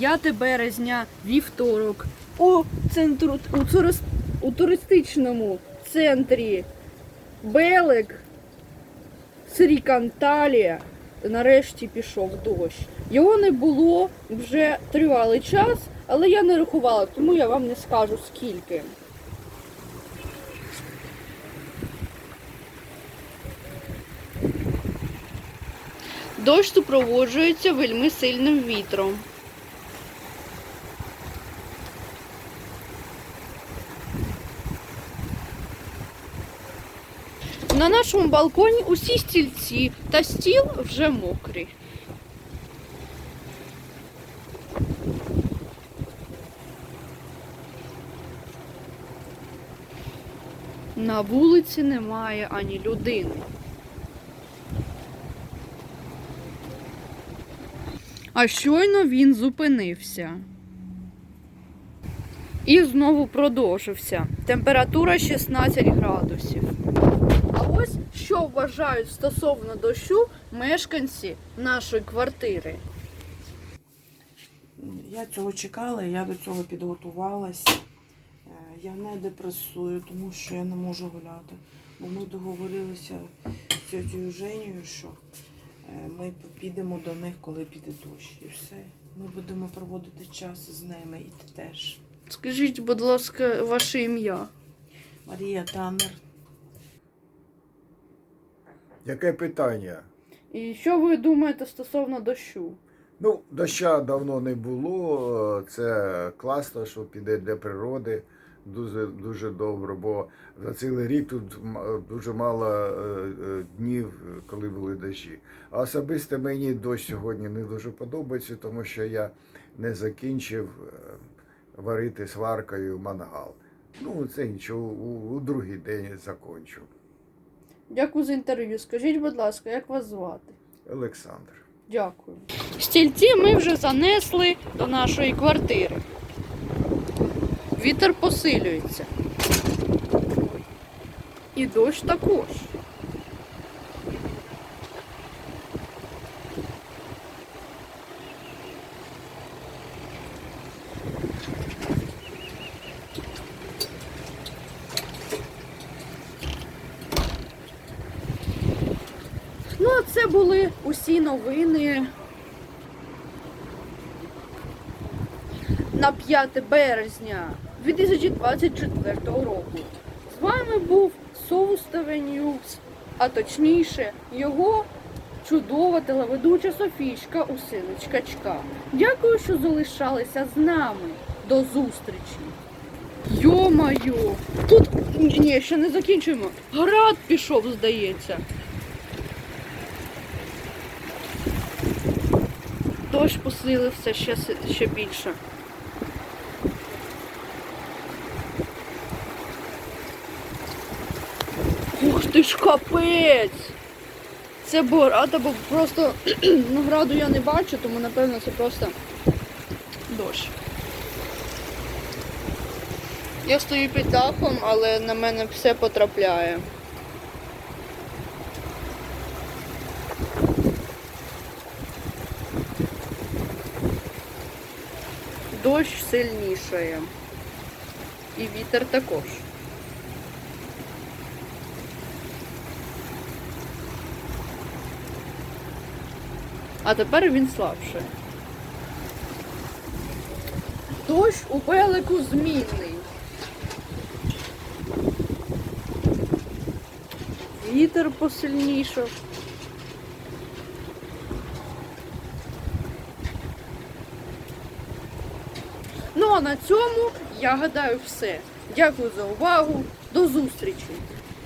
5 березня, вівторок, у центру у, турис- у туристичному центрі Белек Сріканталія нарешті пішов дощ. Його не було вже тривалий час, але я не рахувала, тому я вам не скажу скільки. Дощ супроводжується вельми сильним вітром. На нашому балконі усі стільці та стіл вже мокрі. На вулиці немає ані людини. А щойно він зупинився. І знову продовжився. Температура 16 градусів. Що вважають стосовно дощу мешканці нашої квартири. Я цього чекала, я до цього підготувалась. Е, Я не депресую, тому що я не можу гуляти. Бо ми договорилися з тетєю Женєю, що е, ми підемо до них, коли піде дощ. І все. Ми будемо проводити час з ними, і ти теж. Скажіть, будь ласка, ваше ім'я. Марія Таннер. Яке питання? І що ви думаєте стосовно дощу? Ну, доща давно не було. Це класно, що піде для природи. Дуже дуже добре, бо за цілий рік тут дуже мало е, е, днів, коли були дощі. А особисто мені дощ сьогодні не дуже подобається, тому що я не закінчив е, варити сваркою мангал. Ну, це нічого, у, у другий день закончу. Дякую за інтерв'ю. Скажіть, будь ласка, як вас звати? Олександр. Дякую. Стільці ми вже занесли до нашої квартири. Вітер посилюється. І дощ також. Ну, а це були усі новини на 5 березня 2024 року. З вами був Соустове Ньюс, а точніше, його чудова телеведуча Софійська Усиночкачка. Дякую, що залишалися з нами. До зустрічі! Йо-майо! Тут ні, ще не закінчуємо. Град пішов, здається. Дощ посилився ще, ще більше. Ух ти ж капець! Це град, або просто ну, граду я не бачу, тому напевно це просто дощ. Я стою під дахом, але на мене все потрапляє. Дощ сильнішає. І вітер також. А тепер він слабший. Дощ у велику змінний. Вітер посильнішав. Ну а на цьому я гадаю все. Дякую за увагу. До зустрічі!